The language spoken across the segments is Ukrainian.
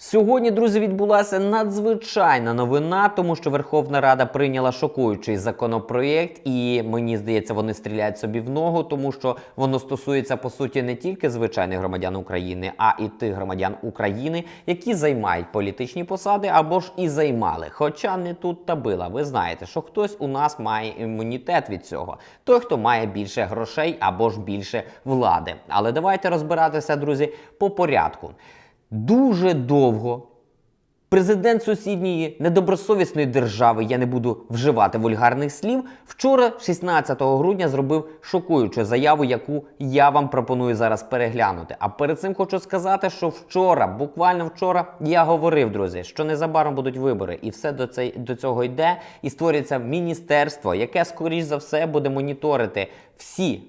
Сьогодні, друзі, відбулася надзвичайна новина, тому що Верховна Рада прийняла шокуючий законопроєкт, і мені здається, вони стріляють собі в ногу, тому що воно стосується по суті не тільки звичайних громадян України, а і тих громадян України, які займають політичні посади або ж і займали. Хоча не тут та била. Ви знаєте, що хтось у нас має імунітет від цього, той, хто має більше грошей або ж більше влади. Але давайте розбиратися, друзі, по порядку. Дуже довго президент сусідньої недобросовісної держави, я не буду вживати вульгарних слів, вчора, 16 грудня, зробив шокуючу заяву, яку я вам пропоную зараз переглянути. А перед цим хочу сказати, що вчора, буквально вчора, я говорив, друзі, що незабаром будуть вибори, і все до, цей, до цього йде, і створюється міністерство, яке, скоріш за все, буде моніторити всі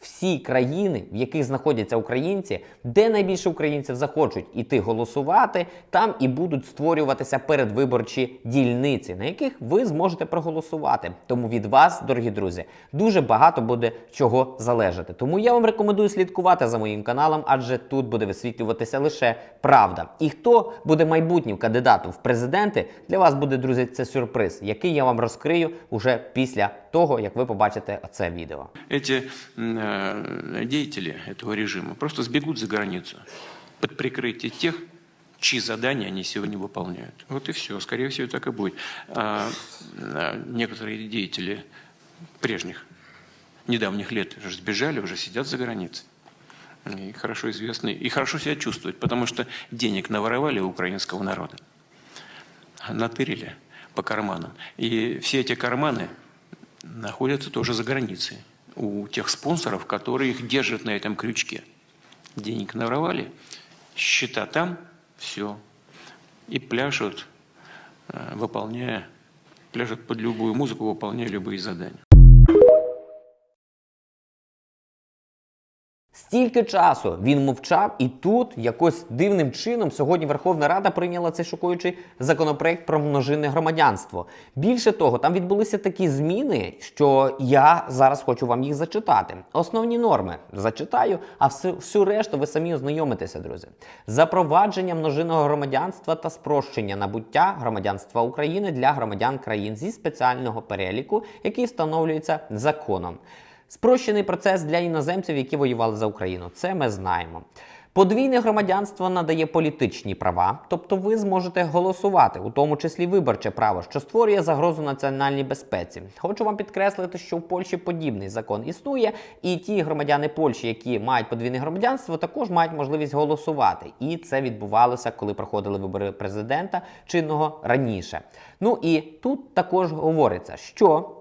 всі країни, в яких знаходяться українці, де найбільше українців захочуть іти голосувати, там і будуть створюватися передвиборчі дільниці, на яких ви зможете проголосувати. Тому від вас, дорогі друзі, дуже багато буде чого залежати. Тому я вам рекомендую слідкувати за моїм каналом, адже тут буде висвітлюватися лише правда. І хто буде майбутнім кандидатом в президенти, для вас буде, друзі, це сюрприз, який я вам розкрию уже після того, як ви побачите це відео. эти деятели этого режима просто сбегут за границу под прикрытие тех, чьи задания они сегодня выполняют. Вот и все. Скорее всего, так и будет. А, а, некоторые деятели прежних, недавних лет уже сбежали, уже сидят за границей. И хорошо известны, и хорошо себя чувствуют, потому что денег наворовали у украинского народа натырили по карманам. И все эти карманы находятся тоже за границей у тех спонсоров, которые их держат на этом крючке. Денег наворовали, счета там, все. И пляшут, э, выполняя, пляшут под любую музыку, выполняя любые задания. Стільки часу він мовчав, і тут якось дивним чином сьогодні Верховна Рада прийняла цей шокуючий законопроект про множинне громадянство. Більше того, там відбулися такі зміни, що я зараз хочу вам їх зачитати. Основні норми зачитаю, а всю, всю решту ви самі ознайомитеся, друзі. Запровадження множинного громадянства та спрощення набуття громадянства України для громадян країн зі спеціального переліку, який встановлюється законом. Спрощений процес для іноземців, які воювали за Україну. Це ми знаємо. Подвійне громадянство надає політичні права, тобто ви зможете голосувати, у тому числі виборче право, що створює загрозу національній безпеці. Хочу вам підкреслити, що в Польщі подібний закон існує, і ті громадяни Польщі, які мають подвійне громадянство, також мають можливість голосувати. І це відбувалося, коли проходили вибори президента чинного раніше. Ну і тут також говориться, що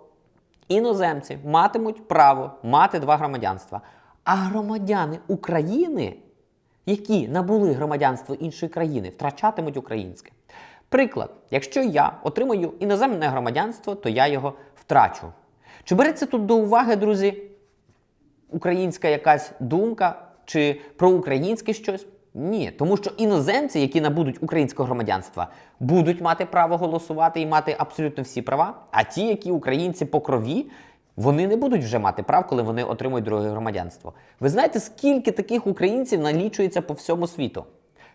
іноземці матимуть право мати два громадянства. А громадяни України, які набули громадянство іншої країни, втрачатимуть українське. Приклад, якщо я отримую іноземне громадянство, то я його втрачу. Чи береться тут до уваги, друзі, українська якась думка чи про українське щось? Ні, тому що іноземці, які набудуть українського громадянства, будуть мати право голосувати і мати абсолютно всі права. А ті, які українці по крові, вони не будуть вже мати прав, коли вони отримують друге громадянство. Ви знаєте, скільки таких українців налічується по всьому світу?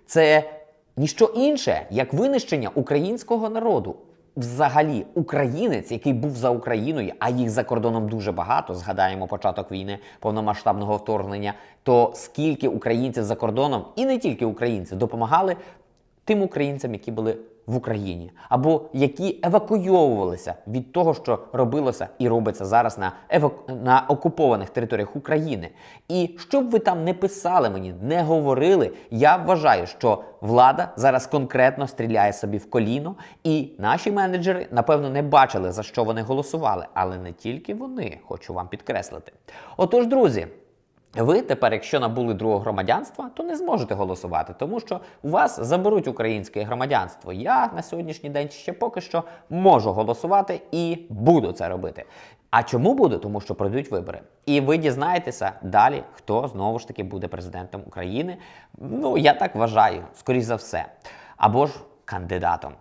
Це ніщо інше, як винищення українського народу. Взагалі, українець, який був за Україною, а їх за кордоном дуже багато, згадаємо початок війни повномасштабного вторгнення, то скільки українців за кордоном, і не тільки українців, допомагали тим українцям, які були в Україні, або які евакуйовувалися від того, що робилося і робиться зараз на, евак... на окупованих територіях України. І що б ви там не писали мені, не говорили, я вважаю, що влада зараз конкретно стріляє собі в коліно, і наші менеджери, напевно, не бачили, за що вони голосували, але не тільки вони, хочу вам підкреслити. Отож, друзі. Ви тепер, якщо набули другого громадянства, то не зможете голосувати, тому що у вас заберуть українське громадянство. Я на сьогоднішній день ще поки що можу голосувати і буду це робити. А чому буду? Тому що пройдуть вибори. І ви дізнаєтеся далі, хто знову ж таки буде президентом України. Ну, я так вважаю, скоріш за все. Або ж кандидатом.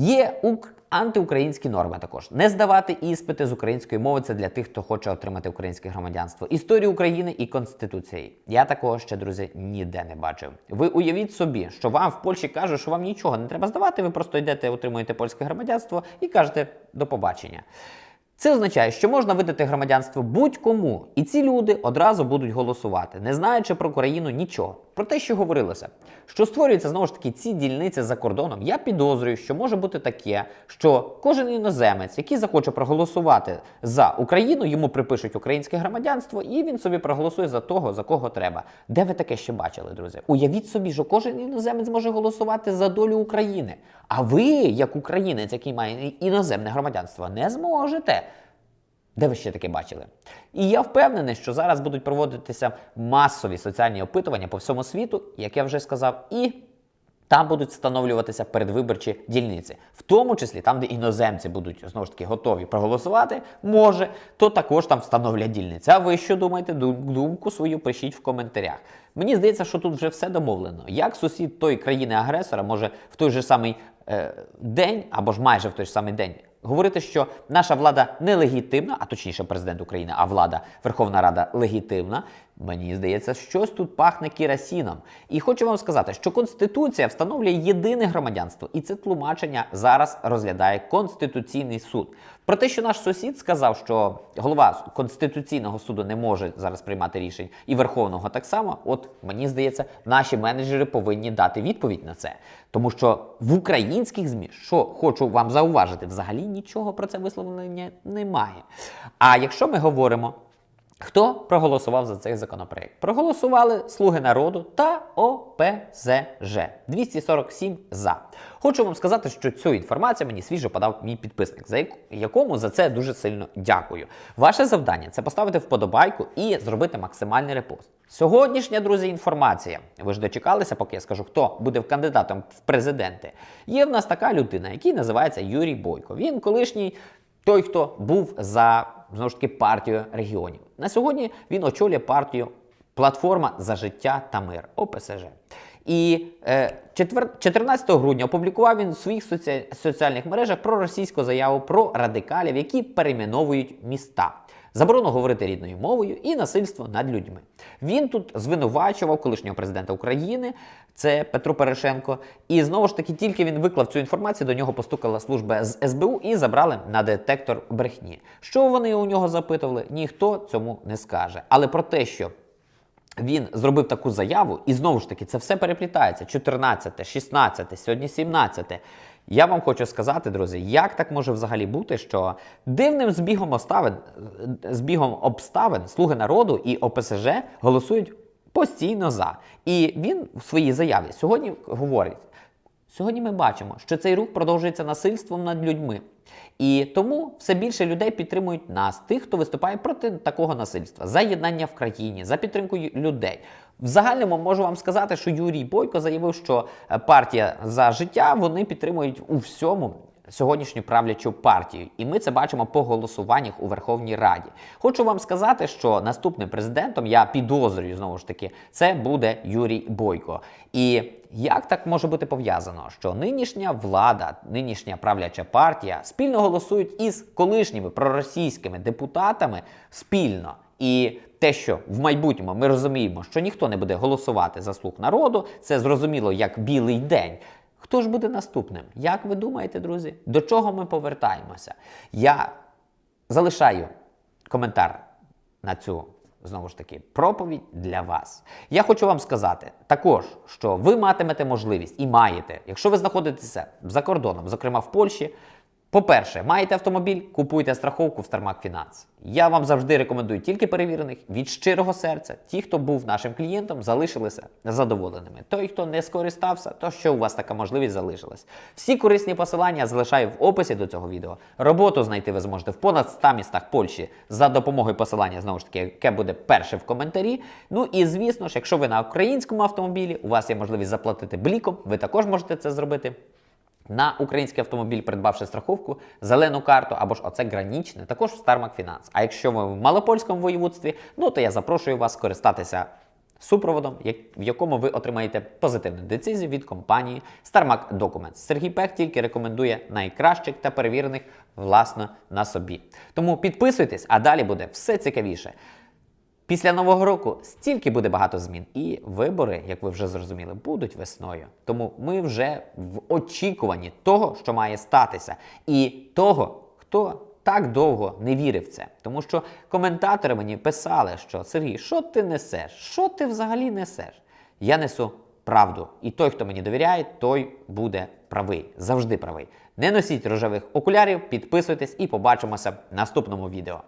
Є ук Антиукраїнські норми також не здавати іспити з української мови. Це для тих, хто хоче отримати українське громадянство. Історію України і конституції. Я такого ще, друзі, ніде не бачив. Ви уявіть собі, що вам в Польщі кажуть, що вам нічого не треба здавати. Ви просто йдете, отримуєте польське громадянство і кажете до побачення. Це означає, що можна видати громадянство будь-кому, і ці люди одразу будуть голосувати, не знаючи про Україну нічого. Про те, що говорилося, що створюються знову ж таки ці дільниці за кордоном. Я підозрюю, що може бути таке, що кожен іноземець, який захоче проголосувати за Україну, йому припишуть українське громадянство, і він собі проголосує за того, за кого треба. Де ви таке ще бачили, друзі? Уявіть собі, що кожен іноземець може голосувати за долю України. А ви, як українець, який має іноземне громадянство, не зможете. Де ви ще таке бачили? І я впевнений, що зараз будуть проводитися масові соціальні опитування по всьому світу, як я вже сказав, і там будуть встановлюватися передвиборчі дільниці, в тому числі там, де іноземці будуть знову ж таки готові проголосувати, може, то також там встановлять дільниці. А ви що думаєте? Думку свою пишіть в коментарях. Мені здається, що тут вже все домовлено. Як сусід тої країни-агресора може в той же самий е, день або ж майже в той же самий день говорити, що наша влада нелегітимна, а точніше президент України, а влада Верховна Рада легітимна. Мені здається, щось тут пахне кірасіном. І хочу вам сказати, що Конституція встановлює єдине громадянство, і це тлумачення зараз розглядає Конституційний суд. Про те, що наш сусід сказав, що голова Конституційного суду не може зараз приймати рішень, і Верховного так само. От мені здається, наші менеджери повинні дати відповідь на це. Тому що в українських ЗМІ, що хочу вам зауважити, взагалі нічого про це висловлення немає. А якщо ми говоримо. Хто проголосував за цей законопроект? Проголосували Слуги народу та ОПЗЖ 247 за. Хочу вам сказати, що цю інформацію мені свіжо подав мій підписник, за якому за це дуже сильно дякую. Ваше завдання це поставити вподобайку і зробити максимальний репост. Сьогоднішня, друзі, інформація. Ви ж дочекалися, поки я скажу, хто буде кандидатом в президенти. Є в нас така людина, який називається Юрій Бойко. Він колишній той, хто був за знову ж таки партію регіонів. На сьогодні він очолює партію Платформа за життя та мир ОПСЖ. І е, 14 грудня опублікував він у своїх соці- соціальних мережах про російську заяву про радикалів, які перейменовують міста. Заборону говорити рідною мовою і насильство над людьми. Він тут звинувачував колишнього президента України, це Петро Порошенко. І знову ж таки, тільки він виклав цю інформацію, до нього постукала служба з СБУ і забрали на детектор брехні. Що вони у нього запитували, ніхто цьому не скаже. Але про те, що він зробив таку заяву, і знову ж таки, це все переплітається. 14, 16, сьогодні 17. Я вам хочу сказати, друзі, як так може взагалі бути, що дивним збігом обставин, збігом обставин слуги народу і ОПСЖ голосують постійно за. І він в своїй заяві сьогодні говорить: Сьогодні ми бачимо, що цей рух продовжується насильством над людьми. І тому все більше людей підтримують нас, тих, хто виступає проти такого насильства, за єднання в країні, за підтримку людей. В загальному можу вам сказати, що Юрій Бойко заявив, що е, партія за життя вони підтримують у всьому сьогоднішню правлячу партію, і ми це бачимо по голосуваннях у Верховній Раді. Хочу вам сказати, що наступним президентом я підозрюю знову ж таки, це буде Юрій Бойко. І як так може бути пов'язано, що нинішня влада, нинішня правляча партія спільно голосують із колишніми проросійськими депутатами спільно. І те, що в майбутньому ми розуміємо, що ніхто не буде голосувати за слуг народу, це зрозуміло як білий день. Хто ж буде наступним? Як ви думаєте, друзі? До чого ми повертаємося? Я залишаю коментар на цю знову ж таки проповідь для вас. Я хочу вам сказати також, що ви матимете можливість і маєте, якщо ви знаходитеся за кордоном, зокрема в Польщі. По-перше, маєте автомобіль, купуйте страховку в Starmac Finance. Я вам завжди рекомендую тільки перевірених від щирого серця. Ті, хто був нашим клієнтом, залишилися задоволеними. Той, хто не скористався, то що у вас така можливість залишилась. Всі корисні посилання залишаю в описі до цього відео. Роботу знайти ви зможете в понад 100 містах Польщі за допомогою посилання, знову ж таки, яке буде перше в коментарі. Ну і звісно ж, якщо ви на українському автомобілі, у вас є можливість заплатити бліком, ви також можете це зробити. На український автомобіль, придбавши страховку, зелену карту або ж оце гранічне, також в Starmac Finance. А якщо ви в малопольському воєводстві, ну то я запрошую вас скористатися супроводом, як- в якому ви отримаєте позитивну децизію від компанії StarMac Documents. Сергій Пех тільки рекомендує найкращих та перевірених власно на собі. Тому підписуйтесь, а далі буде все цікавіше. Після нового року стільки буде багато змін, і вибори, як ви вже зрозуміли, будуть весною. Тому ми вже в очікуванні того, що має статися, і того, хто так довго не вірив в це. Тому що коментатори мені писали, що Сергій, що ти несеш? Що ти взагалі несеш? Я несу правду. І той, хто мені довіряє, той буде правий. Завжди правий. Не носіть рожевих окулярів, підписуйтесь і побачимося в наступному відео.